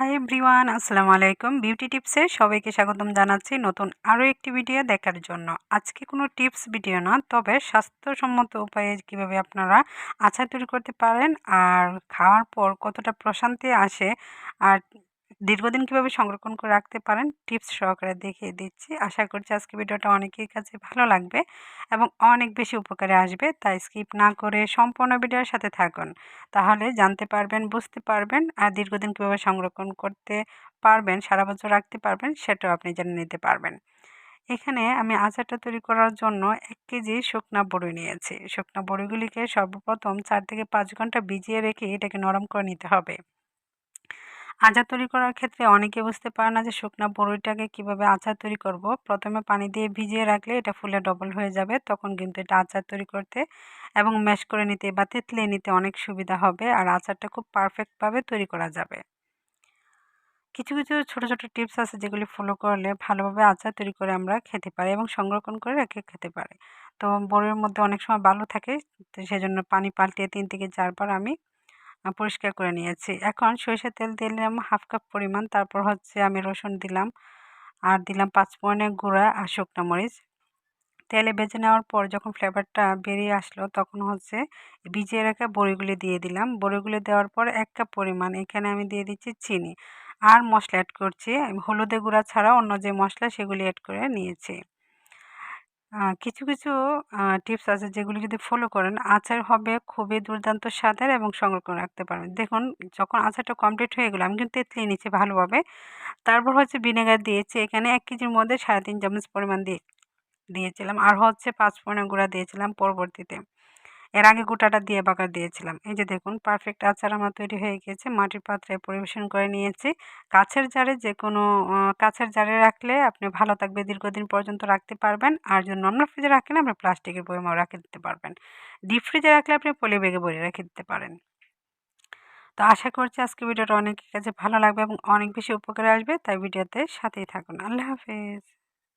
Hi everyone আসসালামু আলাইকুম। Beauty টিপসে সবাইকে স্বাগতম জানাচ্ছি নতুন আরও একটি ভিডিও দেখার জন্য। আজকে কোনো টিপস ভিডিও না, তবে স্বাস্থ্যসম্মত উপায়ে কীভাবে আপনারা আচার তৈরি করতে পারেন আর খাওয়ার পর কতটা প্রশান্তি আসে আর দীর্ঘদিন কীভাবে সংরক্ষণ করে রাখতে পারেন, টিপস সহকারে দেখিয়ে দিচ্ছি। আশা করছি আজকে ভিডিওটা অনেকের কাছে ভালো লাগবে এবং অনেক বেশি উপকারে আসবে, তাই স্কিপ না করে সম্পূর্ণ ভিডিওর সাথে থাকুন। তাহলে জানতে পারবেন, বুঝতে পারবেন আর দীর্ঘদিন কীভাবে সংরক্ষণ করতে পারবেন, সারা বছর রাখতে পারবেন, সেটাও আপনি জেনে নিতে পারবেন। এখানে আমি আচারটা তৈরি করার জন্য এক কেজি শুকনা বড়ি নিয়েছি। শুকনা বড়িগুলিকে সর্বপ্রথম চার থেকে পাঁচ ঘণ্টা ভিজিয়ে রেখে এটাকে নরম করে নিতে হবে। আচার তৈরি করার ক্ষেত্রে অনেকে বুঝতে পারে না যে শুকনো বড়িটাকে কীভাবে আচার তৈরি করব। প্রথমে পানি দিয়ে ভিজিয়ে রাখলে এটা ফুলে ডবল হয়ে যাবে। তখন কিন্তু এটা আচার তৈরি করতে এবং ম্যাশ করে নিতে বা তেতলে নিতে অনেক সুবিধা হবে আর আচারটা খুব পারফেক্টভাবে তৈরি করা যাবে। কিছু কিছু ছোট ছোট টিপস আছে যেগুলি ফলো করলে ভালোভাবে আচার তৈরি করে আমরা খেতে পারি এবং সংরক্ষণ করে রেখে খেতে পারি। তো বড়ির মধ্যে অনেক সময় বালু থাকে, তো সেজন্য পানি পাল্টিয়ে তিন থেকে চারবার আমি পরিষ্কার করে নিয়েছি। এখন সরিষার তেল দিলাম, হাফ কাপ পরিমাণ। তারপর হচ্ছে আমি রসুন দিলাম আর দিলাম পাঁচফোড়নের গুঁড়া আর শুকনো মরিচ। তেলে ভেজে নেওয়ার পর যখন ফ্লেভারটা বেরিয়ে আসলো, তখন হচ্ছে ভিজিয়ে রাখা বড়িগুলি দিয়ে দিলাম। বড়িগুলি দেওয়ার পর এক কাপ পরিমাণ এখানে আমি দিয়ে দিচ্ছি চিনি। আর মশলা অ্যাড করছি। হলুদে গুঁড়া ছাড়া অন্য যে মশলা সেগুলি অ্যাড করে নিয়েছি। কিছু কিছু টিপস আছে যেগুলি যদি ফলো করেন, আচার হবে খুবই দুর্দান্ত স্বাদের এবং সংরক্ষণ রাখতে পারবেন। দেখুন, যখন আচারটা কমপ্লিট হয়ে গেলো, আমি কিন্তু তেঁতলিয়ে নিচ্ছি ভালোভাবে। তারপর হচ্ছে ভিনেগার দিয়েছি, এখানে এক কেজির মধ্যে সাড়ে তিন চামচ পরিমাণ দিয়ে দিয়েছিলাম। আর হচ্ছে পাঁচ ফোড়নের গুঁড়া দিয়েছিলাম পরবর্তীতে। এর আগে গোটাটা দিয়ে বাগার দিয়েছিলাম। এই যে দেখুন পারফেক্ট আচার আমার তৈরি হয়ে গিয়েছে। মাটির পাত্রে পরিবেশন করে নিয়েছি। কাছের জারে যে কোনো কাছের জারে রাখলে আপনি ভালো থাকবে, দীর্ঘদিন পর্যন্ত রাখতে পারবেন। আর যদি নর্মাল ফ্রিজে রাখলে আপনি প্লাস্টিকের বইমাও রাখে দিতে পারবেন। ডিপ ফ্রিজে রাখলে আপনি পলি বেগে বই রেখে দিতে পারেন। তো আশা করছি আজকে ভিডিওটা অনেকের কাছে ভালো লাগবে এবং অনেক বেশি উপকারে আসবে। তাই ভিডিওতে সাথেই থাকুন। আল্লাহ হাফেজ।